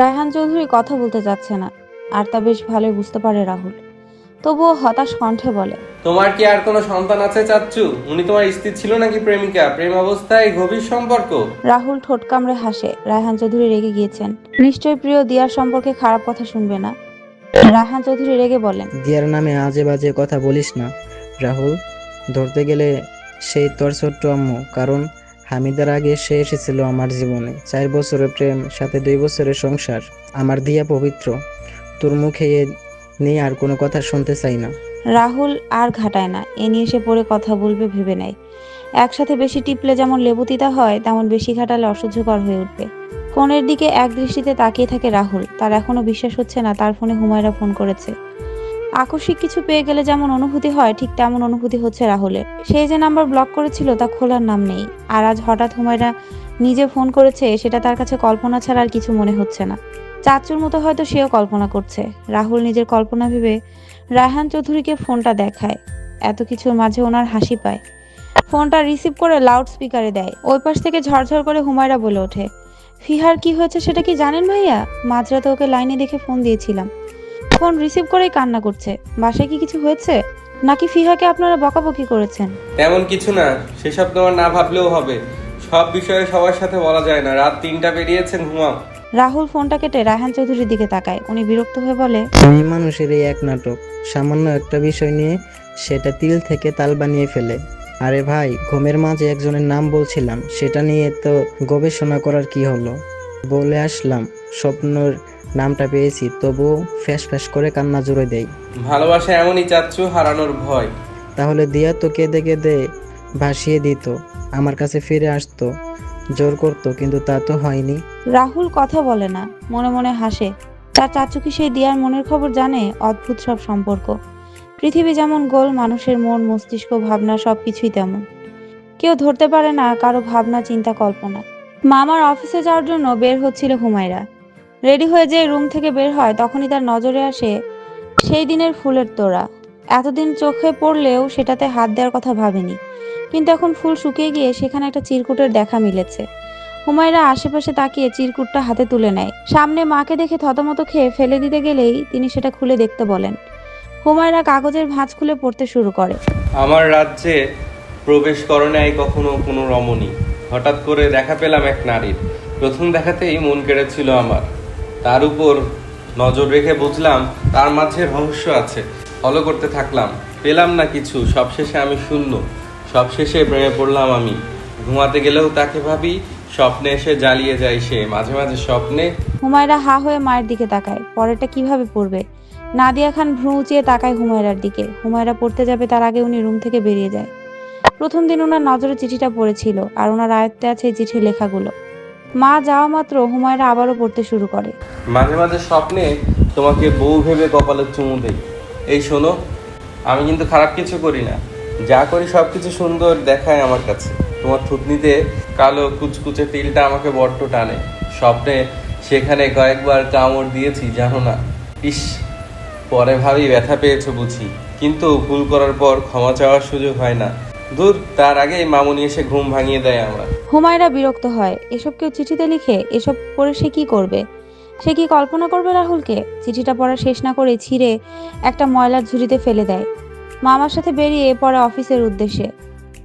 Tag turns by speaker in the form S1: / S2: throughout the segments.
S1: রায়হান চৌধুরী কথা বলতে চাচ্ছে না আর তা বেশ ভালোই বুঝতে পারে রাহুল। তবুও হতাশ কণ্ঠে বলে
S2: তোমার কি আর কোনো সন্তান আছে চাচ্চু? উনি তোমার স্ত্রী ছিল নাকি প্রেমিকা? প্রেম অবস্থায় গভীর সম্পর্ক?
S1: রাহুল ঠোঁট কামড়ে হাসে রায়হান চৌধুরী রেগে গিয়েছেন। নিশ্চয়ই প্রিয় দিয়ার সম্পর্কে খারাপ কথা শুনবে না? রায়হান চৌধুরী রেগে বলেন
S3: দিয়ার নামে আজে বাজে কথা বলিস না রাহুল। ধরতে গেলে সেই তোর ছোট্ট আম্মু কারণ হামিদার আগে সে এসেছিল আমার জীবনে। চার বছরের প্রেম, সাথে দুই বছরের সংসার। আমার দিয়া পবিত্র। তোর মুখে নিয়ে আর কোনো কথা শুনতে চাই না।
S1: রাহুল আর ঘাটায় না। এ নিয়ে সে পরে কথা বলবে ভেবে নেয় একসাথে বেশি টিপলে যেমন লেবুতিতা হয়, তেমন বেশি ঘাটালে অসহ্যকর হয়ে উঠবে। ফোনের দিকে এক দৃষ্টিতে তাকিয়ে থাকে রাহুল। তার এখনও বিশ্বাস হচ্ছে না, তার ফোনে হুমায়রা ফোন করেছে। আকস্মিক কিছু পেয়ে গেলে যেমন অনুভূতি হয়, ঠিক তেমন অনুভূতি হচ্ছে রাহুলের। সেই যে নাম্বার ব্লক করেছিল তা খোলার নাম নেই। আর আজ হঠাৎ হুমায়রা নিজে ফোন করেছে, সেটা তার কাছে কল্পনা ছাড়া আর কিছু মনে হচ্ছে না। চাচুর মতো হয়তো সেও কল্পনা করছে। রাহুল নিজের কল্পনা ভেবে রায়হান চৌধুরীকে ফোনটা দেখায়। এত কিছুর মাঝে ওনার হাসি পায়। ফোনটা রিসিভ করে লাউড স্পিকারে দেয়। ওই পাশ থেকে ঝরঝর করে হুমায়রা বলে ওঠে, ফিহার কি হয়েছে সেটা কি জানেন ভাইয়া? মাঝরাতে ওকে লাইনে দেখে ফোন দিয়েছিলাম। ফোন রিসিভ করেই কান্না করছে। বাসায় কি কিছু হয়েছে? নাকি ফিহাকে আপনারা বকাবকি করেছেন?
S2: তেমন কিছু না। সেসব তোমার না ভাবলেও হবে। সব বিষয়ে সবার সাথে বলা যায় না। রাত তিনটা পেরিয়েছেন ঘুমাও
S1: রাহুল ফোনটা কেটে রায়হান চৌধুরীর দিকে তাকায়। উনি বিরক্ত হয়ে বলে
S3: তুমি মানুষের এই এক নাটক সামান্য একটা বিষয় নিয়ে সেটা তিল থেকে তাল বানিয়ে ফেলে। আরে ভাই ঘুমের মাঝে একজনের নাম বলছিলাম। সেটা নিয়ে তো গবেষণা করার কি হলো? বলে আসলাম স্বপ্নর নামটা পেয়েছি তবু ফ্যাস ফ্যাস করে কান্না জুড়ে দেয়
S2: ভালোবাসা এমনই চাচ্ছু হারানোর ভয়।
S3: তাহলে দিয়া তো কেঁদে কেঁদে ভাসিয়ে দিত আমার কাছে ফিরে আসতো জোর করতো কিন্তু তা তো হয়নি।
S1: রাহুল কথা বলে না মনে মনে হাসে। তার চাচু কি সেই দিয়ার মনের খবর জানে? অদ্ভুত সব সম্পর্ক। পৃথিবী যেমন গোল মানুষের মন মস্তিষ্ক ভাবনা সব কিছুই তেমন। কেউ ধরতে পারে না কারও ভাবনা চিন্তা কল্পনা। মামার অফিসে যাওয়ার জন্য বের হচ্ছিল হুমায়রা। রেডি হয়ে যে রুম থেকে বের হয়, তখনই তার নজরে আসে সেই দিনের ফুলের তোড়া। এতদিন চোখে পড়লেও সেটাতে হাত দেওয়ার কথা ভাবেনি। কিন্তু এখন ফুল শুকিয়ে গিয়ে সেখানে একটা চিরকুটের দেখা মিলেছে। হুমায়রা আশেপাশে তাকিয়ে চিরকুটটা হাতে তুলে নেয়। সামনে মাকে দেখে থতমত খেয়ে ফেলে দিতে গেলেই তিনি সেটা খুলে দেখতে বলেন। হুমায়রা কাগজের ভাঁজ খুলে পড়তে শুরু করে।
S2: আমার রাজ্যে প্রবেশ করো কখনো কোনো রমণী। হঠাৎ করে দেখা পেলাম এক নারীর। প্রথম দেখাতেই মন কেড়েছিল আমার। তার উপর নজর রেখে বুঝলাম তার মাঝে রহস্য আছে। ফলো করতে থাকলাম। পেলাম না কিছু, সবশেষে আমি শূন্য। সবশেষে প্রেমে পড়লাম আমি। ঘুমাতে গেলেও তাকে ভাবি, স্বপ্নে এসে জ্বালিয়ে যায় সে। মাঝে মাঝে স্বপ্নে
S1: হুমায়রা হা হয়ে মায়ের দিকে তাকায়। পরেরটা কীভাবে পড়বে? নাদিয়া খান ভ্রু উঁচিয়ে তাকায় হুমায়রার দিকে। হুমায়রা পড়তে যাবে তার আগে উনি রুম থেকে বেরিয়ে যায়। প্রথম দিন ওনার নজরে চিঠিটা পড়েছিল, আর ওনার আয়ত্তে আছে এই চিঠির লেখাগুলো। মা যাওয়া মাত্র হুমায়রা আবারও পড়তে শুরু করে।
S2: মাঝে মাঝে স্বপ্নে তোমাকে বউ ভেবে কপালে চুমু দেই। এই শোনো, আমি কিন্তু খারাপ কিছু করি না। যা করি সব কিছু সুন্দর দেখায় আমার কাছে। তোমার থুতনিতে কালো কুচকুচে তিলটা আমাকে বড্ড টানে। স্বপ্নে সেখানে কয়েকবার কামড় দিয়েছি, জানো না। ইস, পরে ভাবি ব্যথা পেয়েছ বুঝি। কিন্তু ভুল করার পর ক্ষমা চাওয়ার সুযোগ হয় না। দূর তার আগেই মামুনি এসে ঘুম ভাঙিয়ে দেয় আমার।
S1: হুমায়রা বিরক্ত হয়। এসব কেউ চিঠিতে লিখে এসব পড়ে সে কি করবে? সে কি কল্পনা করবে রাহুলকে? চিঠিটা পড়া শেষ না করে ছিঁড়ে একটা ময়লার ঝুড়িতে ফেলে দেয়। মামার সাথে বেরিয়ে পরে অফিসের উদ্দেশ্যে।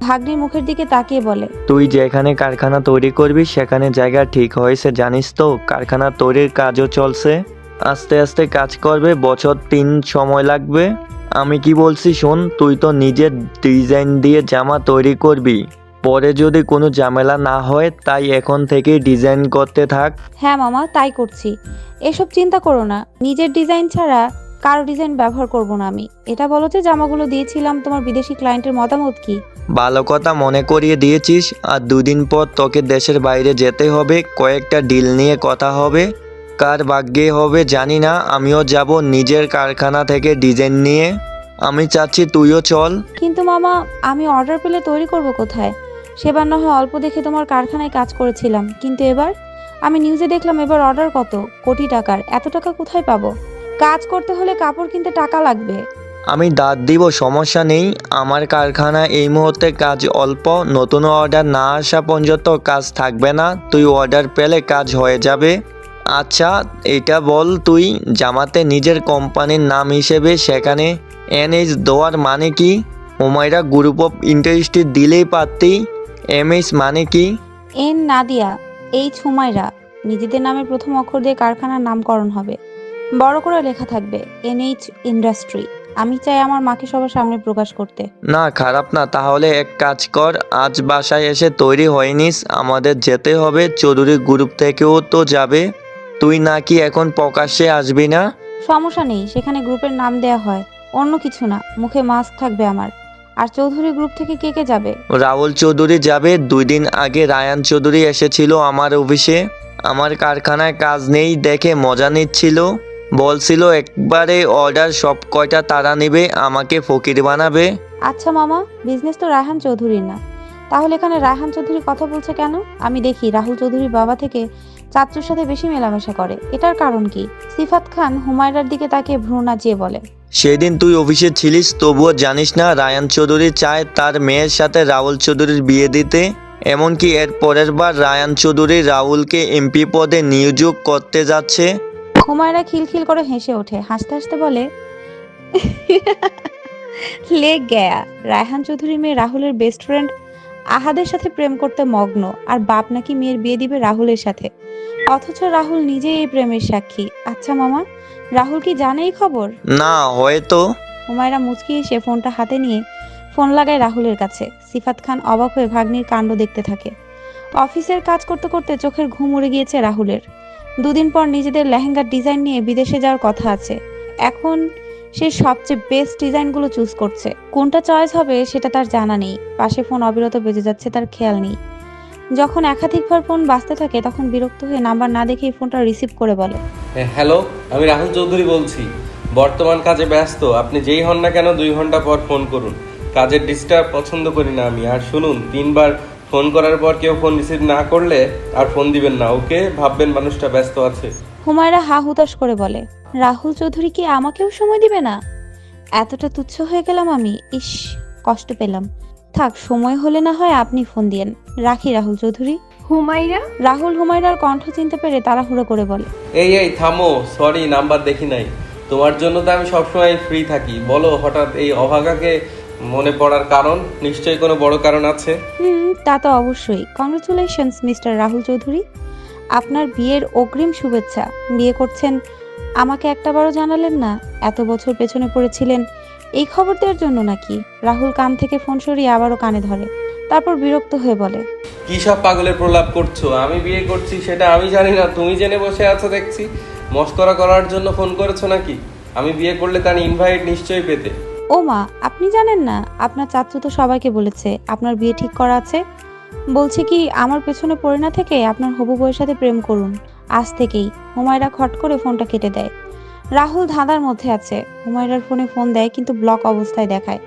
S1: ভাগ্নির মুখের দিকে তাকিয়ে বলে
S4: তুই যেখানে কারখানা তৈরি করবি সেখানে জায়গা ঠিক হয়েছে জানিস তো কারখানা তৈরির কাজও চলছে। আস্তে আস্তে কাজ করবে বছর তিন সময় লাগবে। আমি কি বলছি শোন তুই তো নিজের ডিজাইন দিয়ে জামা তৈরি করবি। পরে যদি কোনো ঝামেলা না হয় তাই এখন থেকেই ডিজাইন করতে থাক।
S1: হ্যাঁ মামা তাই করছি। এসব চিন্তা করো না। নিজের ডিজাইন ছাড়া কারও ডিজাইন ব্যবহার করব না আমি। এটা বলো যে জামাগুলো দিয়েছিলাম তোমার বিদেশি ক্লায়েন্টের মতামত কি?
S4: ভালো কথা মনে করিয়ে দিয়েছিস আর দুদিন পর তোকে দেশের বাইরে যেতে হবে কয়েকটা ডিল নিয়ে কথা হবে। কার ভাগ্যে হবে জানি না আমিও যাব নিজের কারখানা থেকে ডিজাইন নিয়ে। আমি চাচ্ছি তুইও চল।
S1: কিন্তু মামা আমি অর্ডার পেলে তৈরি করব কোথায়? সেবার না হয় অল্প দেখে তোমার কারখানায় কাজ করেছিলাম কিন্তু এবার? আমি নিউজে দেখলাম এবার অর্ডার কত? কোটি টাকার এত টাকা কোথায় পাবো? কাজ করতে হলে কাপড় কিনতে টাকা লাগবে।
S4: আমি দাঁত দিব সমস্যা নেই। আমার কারখানা এই মুহূর্তে কাজ অল্প নতুন অর্ডার না আসা পর্যন্ত কাজ থাকবে না। তুই অর্ডার পেলে কাজ হয়ে যাবে। আচ্ছা এটা বল তুই জামাতে নিজের কোম্পানির নাম হিসেবে সেখানে এনএইচ দেওয়ার মানে কি? হুমায়রা গ্রুপ অফ ইন্ডাস্ট্রি দিলেই পারতি। এমএইচ মানে কি?
S1: এন নাদিয়া এইচ হুমায়রা নিজেদের নামের প্রথম অক্ষর দিয়ে কারখানার নামকরণ হবে। বড় করে লেখা থাকবে এনএইচ ইন্ডাস্ট্রি। আমি চাই আমার মাকে সবার সামনে প্রকাশ করতে।
S4: না খারাপ না তাহলে এক কাজ কর আজ বাসায় এসে তৈরি হয়নিস আমাদের যেতে হবে চৌধুরী গ্রুপ থেকেও তো যাবে। তুই নাকি এখন প্রকাশ্যে আসবি না?
S1: সমস্যা নেই সেখানে গ্রুপের নাম দেয়া হয় অন্য কিছু না মুখে মাস্ক থাকবে আমার। আর চৌধুরী গ্রুপ থেকে কে কে যাবে?
S4: রাহুল চৌধুরী যাবে দুই দিন আগে রায়ান চৌধুরী এসেছিল আমার অফিসে। আমার কারখানায় কাজ নেই দেখে মজা নিচ্ছিল। বলছিল একবারে অর্ডার সব কয়টা তারা নেবে আমাকে ফকির বানাবে।
S1: আচ্ছা মামা বিজনেস তো রায়হান চৌধুরীর না। তাহলে এখানে রায়হান চৌধুরী কথা বলছে কেন? আমি দেখি রাহুল চৌধুরীর বাবা থেকে চাচুর সাথে বেশি মেলামেশা করে। এটার কারণ কি? সিফাত খান হুমায়রার দিকে তাকে ভ্রু নাচিয়ে বলে
S4: সেদিন তুই অফিসে ছিলিস তবুও জানিস না রায়ান চৌধুরী চায় তার মেয়ের সাথে রাহুল চৌধুরীর বিয়ে দিতে। এমনকি এর পরের বার রায়ান চৌধুরী রাহুলকে এমপি পদে নিয়োগ করতে যাচ্ছে।
S1: হুমায়রা খিলখিল করে হেসে ওঠে হাসতে হাসতে বলে লেগ গয়া। রায়হান চৌধুরী মেয়ে রাহুলের বেস্ট ফ্রেন্ড আহাদের সাথে প্রেম করতে মগ্ন আর বাপ নাকি মেয়ের বিয়ে দিবে রাহুলের সাথে। অথচ রাহুল নিজেই এই প্রেমের সাক্ষী। আচ্ছা মামা রাহুল কি জানে এই খবর?
S4: না হয়তো।
S1: হুমায়রা মুচকি এসে ফোনটা হাতে নিয়ে ফোন লাগায় রাহুলের কাছে। সিফাত খান অবাক হয়ে ভাগ্নির কাণ্ড দেখতে থাকে। অফিসের কাজ করতে করতে চোখের ঘুম উড়ে গিয়েছে রাহুলের। দুদিন পর নিজেদের লেহেঙ্গার ডিজাইন নিয়ে বিদেশে যাওয়ার কথা আছে। এখন সে সবচেয়ে বেস্ট ডিজাইনগুলো চুজ করছে। কোনটা চয়েস হবে সেটা তার জানা নেই। পাশে ফোন অবিরত বেজে যাচ্ছে তার খেয়াল নেই। যখন একাধিকবার ফোন বাজতে থাকে তখন বিরক্ত হয়ে নাম্বার না দেখেই ফোনটা রিসিভ করে বলে।
S2: হ্যাঁ, হ্যালো আমি রাহুল চৌধুরী বলছি। বর্তমান কাজে ব্যস্ত আপনি যেই হন না কেন দুই ঘণ্টা পর ফোন করুন। কাজের ডিস্টার্ব পছন্দ করি না আমি। আর শুনুন তিনবার ফোন করার পর কেউ ফোন রিসিভ না করলে আর ফোন দিবেন না ওকে? ভাববেন মানুষটা ব্যস্ত আছে।
S1: হুমায়রা হা হুতাশ করে বলে রাহুল চৌধুরী কি আমাকেও সময় দিবে না? এতটা তুচ্ছ হয়ে গেলাম আমি। ইস কষ্ট পেলাম। থাক সময় হলে না হয় আপনি ফোন দিয়েন। রাখি রাহুল চৌধুরী।
S5: হুমাইরা
S1: রাহুল হুমায়রার কণ্ঠ চিনতে পেরে তাড়াহুড়ো করে বলে।
S2: এই এই থামো সরি নাম্বার দেখি নাই। তোমার জন্য তো আমি সবসময় ফ্রি থাকি। বলো হঠাৎ এই অভাগাকে মনে পড়ার কারণ? নিশ্চয়ই কোনো বড় কারণ আছে?
S1: হুম তা তো অবশ্যই। Congratulations mister Rahul Chowdhury. আপনার বিয়ের অগ্রিম শুভেচ্ছা। বিয়ে করছেন আমাকে একটাবারও জানালেন না? এত বছর পেছনে পড়েছিলেন। এই খবর দেওয়ার জন্য নাকি? রাহুল কান থেকে ফোন সরিয়ে আবারও কানে ধরে। তারপর বিরক্ত হয়ে বলে
S2: কি সব পাগলের প্রলাপ করছ? আমি বিয়ে করছি সেটা আমি জানি না। তুমি জেনে বসে আছো দেখছি। মস্করা করার জন্য ফোন করেছ নাকি? আমি বিয়ে করলে তার ইনভাইট নিশ্চয়ই পেতে।
S1: ও মা আপনি জানেন না আপনার চাচু তো সবাইকে বলেছে আপনার বিয়ে ঠিক করা আছে। বলছে কি আমার পেছনে পড়ে না থেকে আপনার হবু বউয়ের সাথে প্রেম করুন। আজ থেকেই হুমায়রা খট করে ফোনটা কেটে দেয়। রাহুল ধাঁধার মধ্যে আছে। হুমায়রার ফোনে ফোন দেয় কিন্তু ব্লক অবস্থায় দেখায়।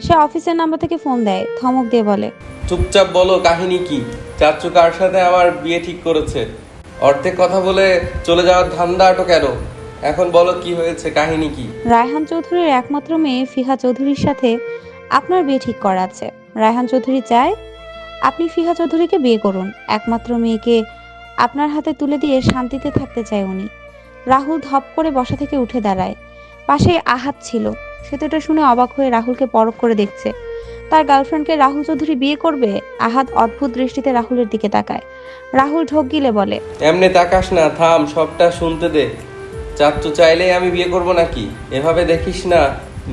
S1: সে অফিসের নাম্বার থেকে ফোন দেয় ধমক দিয়ে বলে
S2: চুপচাপ বলো কাহিনী কি? চাচু কার সাথে আমার বিয়ে ঠিক করেছে? অর্ধেক কথা বলে চলে যাওয়ার ধান্দা আটো কেন? এখন বলো কি হয়েছে কাহিনী কি?
S1: রায়হান চৌধুরীর একমাত্র মেয়ে ফিহা চৌধুরীর সাথে আপনার বিয়ে ঠিক করা আছে। রায়হান চৌধুরী চায় আপনি ফিহা চৌধুরীকে বিয়ে করুন। একমাত্র মেয়েকে আপনার হাতে তুলে দিয়ে শান্তিতে থাকতে চায় উনি। রাহুল ধপ করে বসা থেকে উঠে দাঁড়ায়। পাশে আহাত ছিল। সে তো এটা শুনে অবাক হয়ে রাহুলকে পরখ করে দেখছে। তার গার্লফ্রেন্ডকে রাহুল চৌধুরী বিয়ে করবে? আহাত অদ্ভুত দৃষ্টিতে রাহুলের দিকে তাকায়। রাহুল ঢোক গিলে বলে
S2: এমনি তাকাস না থাম সবটা শুনতে দে। চাচ্চু চাইলেই আমি বিয়ে করব নাকি? এভাবে দেখিস না।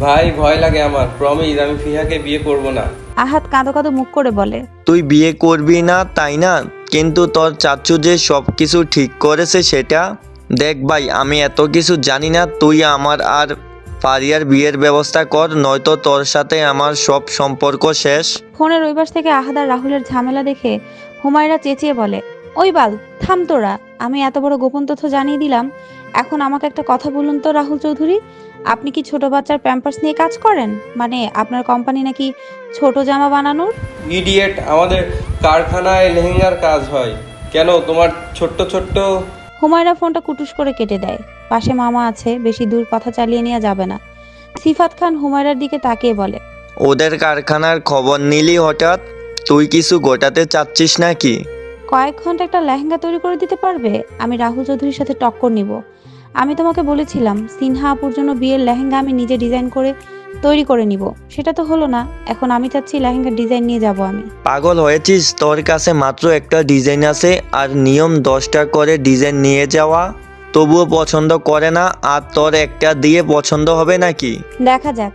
S2: ভাই ভয় লাগে আমার। প্রমিস আমি ফিহাকে বিয়ে করব না।
S1: আহাত কাঁদো কাঁদো মুখ করে বলে
S4: তুই বিয়ে করবি না তাই না? কিন্তু তোর চাচু যে সব কিছু ঠিক করেছে সেটা? দেখ ভাই, আমি এত কিছু জানি না, তুই আমার আর ফারিয়ার বিয়ের ব্যবস্থা কর, নয়তো তোর সাথে আমার সব সম্পর্ক শেষ।
S1: ফোনের পাশ থেকে আহাদ আর রাহুলের ঝামেলা দেখে হুমায়রা চেঁচিয়ে বলে, ওই বাল, থাম তোরা, আমি এত বড় গোপন তথ্য জানিয়ে দিলাম, এখন আমাকে একটা কথা বলুন তো রাহুল চৌধুরী আপনি কি ছোট বাচ্চার প্যাম্পার্স নিয়ে কাজ করেন? মানে আপনার কোম্পানি নাকি ছোট জামা বানানোর?
S2: ইডিয়েট আমাদের কারখানায় লেহেঙ্গার কাজ হয়। কেন? তোমার ছোট্ট ছোট্ট
S1: হুমায়রা ফোনটা কুটুস করে কেটে দেয়। পাশে মামা আছে বেশি দূর কথা চালিয়ে নেওয়া যাবে না। সিফাত খান হুমায়রার দিকে তাকিয়ে বলে
S4: ওদের কারখানার খবর নিলি হঠাৎ? তুই কিছু গোটাতে চাচ্ছিস নাকি?
S1: কয়েক ঘণ্টা একটা লেহেঙ্গা তৈরি করে দিতে পারবে? আমি রাহুল চৌধুরীর সাথে টক্কর নিব। আমি তোমাকে বলেছিলাম সিনহা আপুর জন্য বিয়ের লেহেঙ্গা আমি নিজে ডিজাইন করে তৈরি করে নিব। সেটা তো হলো না এখন আমি চাচ্ছি লেহেঙ্গার ডিজাইন নিয়ে যাব আমি।
S4: পাগল হয়েছিস? তোর কাছে মাত্র একটা ডিজাইন আছে আর নিয়ম দশটা করে ডিজাইন নিয়ে যাওয়া। তবুও পছন্দ করে না আর তোর একটা দিয়ে পছন্দ হবে নাকি?
S1: দেখা যাক।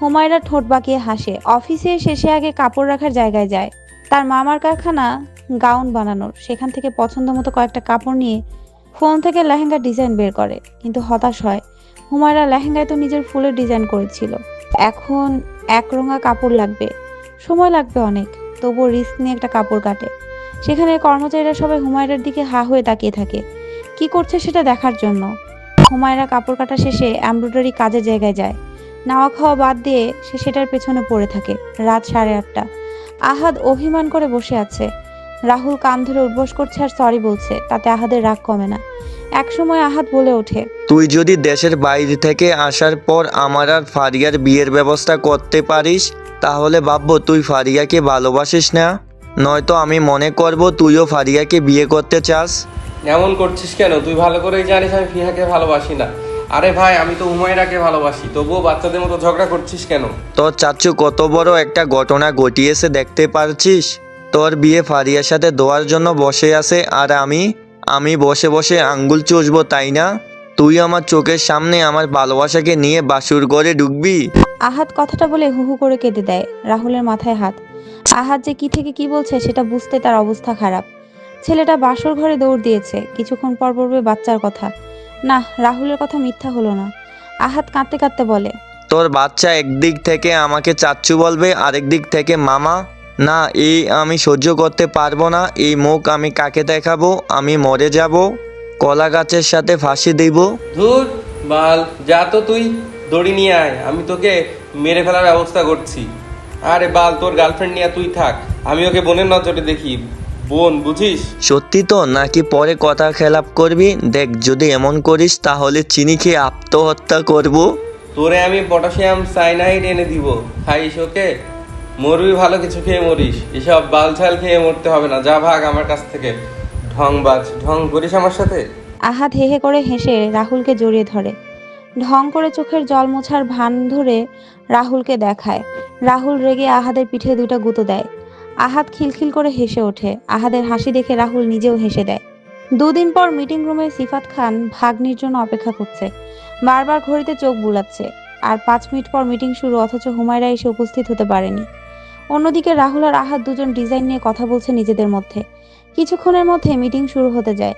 S1: হুমায়রা ঠোঁট বাঁকিয়ে হাসে। অফিসে শেষে আগে কাপড় রাখার জায়গায় যায়। তার মামার কারখানা গাউন বানানোর। সেখান থেকে পছন্দ মতো কয়েকটা কাপড় নিয়ে ফোন থেকে লেহেঙ্গার ডিজাইন বের করে, কিন্তু হতাশ হয়। হুমায়রা লেহেঙ্গায় তো নিজের ফুলের ডিজাইন করেছিল। এখন একরঙা কাপড় লাগবে। সময় লাগবে অনেক, তবুও রিস্ক নিয়ে একটা কাপড় কাটে। সেখানে কর্মচারীরা সবাই হুমায়রার দিকে হা হয়ে তাকিয়ে থাকে। কি করছে সেটা দেখার জন্য। হুমায়রা কাপড় কাটা শেষে এমব্রয়ডারি কাজের জায়গায় যায়। নাওয়া খাওয়া বাদ দিয়ে সে সেটার পেছনে পড়ে থাকে, রাত সাড়ে আটটা। আহাদ অভিমান করে বসে আছে। রাহুল কান ধরে উদ্বোস করছে আর সরি বলছে তাতে আহাদের রাগ কমে না। একসময় আহাদ বলে ওঠে
S4: তুই যদি দেশের বাইরে থেকে আসার পর আমার আর ফারিয়ার বিয়ের ব্যবস্থা করতে পারিস তাহলে ভাববো তুই ফারিয়াকে ভালোবাসিস না। নয়তো আমি মনে করব তুইও ফারিয়াকে বিয়ে করতে চাস।
S2: এমন করছিস কেন? তুই ভালো করেই জানিস আমি ফিহাকে ভালোবাসি না। আরে ভাই আমি তো হুমায়রাকে ভালোবাসি তবুও বাচ্চাদের মতো ঝগড়া করছিস কেন?
S4: তোর চাচ্চু কত বড় একটা ঘটনা ঘটিয়েছে দেখতে পারছিস? তোর বিয়ে ফারিয়ার সাথে দোয়ার জন্য বসে আছে আর আমি আমি বসে বসে আঙ্গুল চুষবো তাই না? তুই আমার চোখের সামনে আমার ভালোবাসাকে নিয়ে বাসুর ঘরে ঢুকবি।
S1: আহাত কথাটা বলে হু হু করে কেঁদে দেয় রাহুলের মাথায় হাত। আহাত যে কি থেকে কি বলছে সেটা বুঝতে তার অবস্থা খারাপ। ছেলেটা বাসর ঘরে দৌড় দিয়েছে কিছুক্ষণ পর পড়বে বাচ্চার কথা। না রাহুলের কথা মিথ্যা হলো না। আহাত কাঁদতে কাঁদতে বলে
S4: তোর বাচ্চা একদিক থেকে আমাকে চাচ্চু বলবে আরেক দিক থেকে মামা। না এই আমি সহ্য করতে পারব না এই মুখ আমি কাকে দেখাবো? আমি মরে যাব। কলা গাছের সাথে ফাঁসি দিব।
S2: ধুর বাল যা তো তুই দড়ি নিয়ে আয় আমি তোকে মেরে ফেলার ব্যবস্থা করছি। আরে বাল তোর গার্লফ্রেন্ড নিয়ে তুই থাক আমি ওকে বোনের নজরে দেখি। বোন বুঝিস?
S4: সত্যি তো নাকি পরে কথা খেলাপ করবি? দেখ যদি এমন করিস তাহলে চিনি খেয়ে আত্মহত্যা করব।
S2: তোরে আমি পটাশিয়াম সাইনাইড এনে দিব। খাইস ওকে? মরবি ভালো কিছু খেয়ে মরিস। এসব বাল ছাল খেয়ে মরতে হবে না। যা ভাগ আমার কাছ থেকে। ঢং বাজ। ঢং করিস আমার সাথে?
S1: আহাদ হে হে করে হেসে রাহুলকে জড়িয়ে ধরে। ঢং করে চোখের জল মোছার ভান ধরে রাহুলকে দেখায়। রাহুল রেগে আহাদের পিঠে দুটো গুঁতো দেয়। আহাত খিলখিল করে হেসে ওঠে। আহাদের হাসি দেখে রাহুল নিজেও হেসে দেয়। দুদিন পর মিটিং রুমে সিফাত খান ভাগ্নির জন্য অপেক্ষা করছে। বারবার ঘড়িতে চোখ বুলাচ্ছে। আর পাঁচ মিনিট পর মিটিং শুরু, অথচ হুমায়রা এসে উপস্থিত হতে পারেনি। অন্যদিকে রাহুল আর আহাদ দুজন ডিজাইন নিয়ে কথা বলছে নিজেদের মধ্যে। কিছুক্ষণের মধ্যে মিটিং শুরু হতে যায়।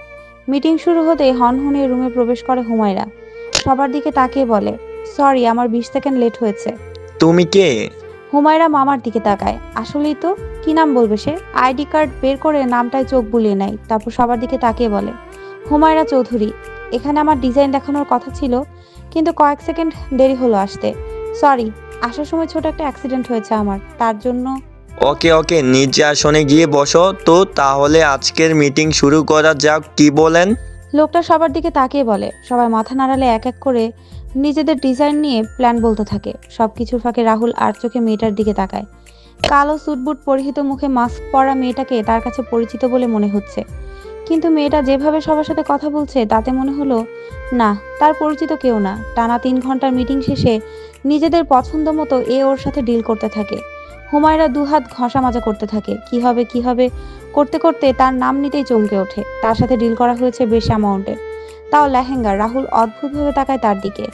S1: মিটিং শুরু হতেই হনহনিয়ে রুমে প্রবেশ করে হুমায়রা। সবার দিকে তাকিয়ে বলে সরি আমার বিশ সেকেন্ড লেট হয়েছে।
S4: তুমি কে?
S1: হুমায়রা মামার দিকে তাকায়। আসলেই তো কি নাম বলবে সে? আইডি কার্ড বের করে নামটায় চোখ বুলিয়ে নেয়। তারপর সবার দিকে তাকিয়ে বলে হুমায়রা চৌধুরী এখানে আমার ডিজাইন দেখানোর কথা ছিল কিন্তু কয়েক সেকেন্ড দেরি হলো আসতে। সরি আসার সময় ছোট একটা অ্যাক্সিডেন্ট হয়েছে আমার তার জন্য
S4: ওকে ওকে নিজ আসনে গিয়ে বসো তো তাহলে আজকের মিটিং শুরু করা যাক কি বলেন?
S1: লোকটা সবার দিকে তাকিয়ে বলে সবাই মাথা নাড়ালে এক এক করে নিজেদের ডিজাইন নিয়ে প্ল্যান বলতে থাকে সবকিছুর ফাঁকে রাহুল আর চোখে মেয়েটার দিকে তাকায়। কালো সুটবুট পরিহিত মুখে মাস্ক পরা মেয়েটাকে তার কাছে পরিচিত বলে মনে হচ্ছে। কিন্তু মেয়েটা যেভাবে সবার সাথে কথা বলছে তাতে মনে হলো না তার পরিচিত কেউ না। টানা তিন ঘণ্টার মিটিং শেষে নিজেদের পছন্দ মতো এ ওর সাথে ডিল করতে থাকে। হুমায়রা দুহাত ঘষা মাজা করতে থাকে। কি হবে কি হবে? করতে করতে তার নাম নিতেই চমকে ওঠে। তার সাথে ডিল করা হয়েছে বেশ অ্যামাউন্টের তাও লেহেঙ্গা রাহুল অদ্ভুতভাবে তাকায় তার দিকে।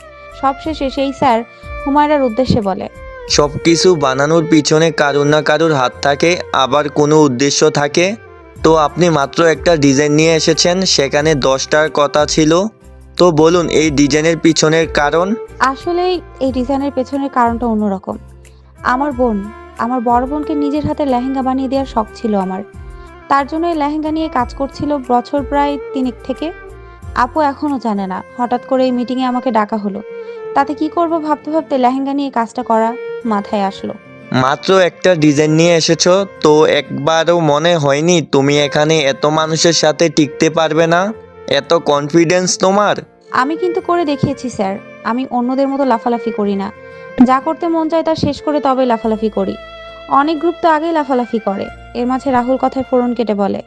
S1: সবশেষে সেই স্যার হুমায়রার উদ্দেশ্যে বলে
S4: সব কিছু বানানোর পিছনে কারুর না কারুর হাত থাকে, আবার কোনো উদ্দেশ্য থাকে? তো আপনি মাত্র একটা ডিজাইন নিয়ে এসেছেন, সেখানে দশটার কথা ছিল। তো বলুন এই ডিজাইনের পিছনের কারণ?
S1: আসলেই এই ডিজাইনের পেছনের কারণটা অন্যরকম। আমার বোন আমার বড় বোনকে নিজের হাতে লেহেঙ্গা বানিয়ে দেওয়ার শখ ছিল আমার। তার জন্য এই লেহেঙ্গা নিয়ে কাজ করছিল বছর প্রায় তিনেক থেকে। আপু এখনও জানে না হঠাৎ করে এই মিটিংয়ে আমাকে ডাকা হলো। তাতে কি করব ভাবতে ভাবতে লেহেঙ্গা নিয়ে কাজটা করা মাথায় আসলো।
S4: মাত্র একটা ডিজাইন নিয়ে এসেছ তো একবারও মনে হয়নি তুমি এখানে এত মানুষের সাথে টিকতে পারবে না? এত কনফিডেন্স তোমার?
S1: আমি কিন্তু করে দেখিয়েছি, স্যার। আমি অন্যদের মতো লাফালাফি করি না। যা করতে মন চায় তা শেষ করে তবে লাফালাফি করি। অনেক গ্রুপ তো আগেই লাফালাফি করে। এর মাঝে রাহুল কথায় ফোরন কেটে বলে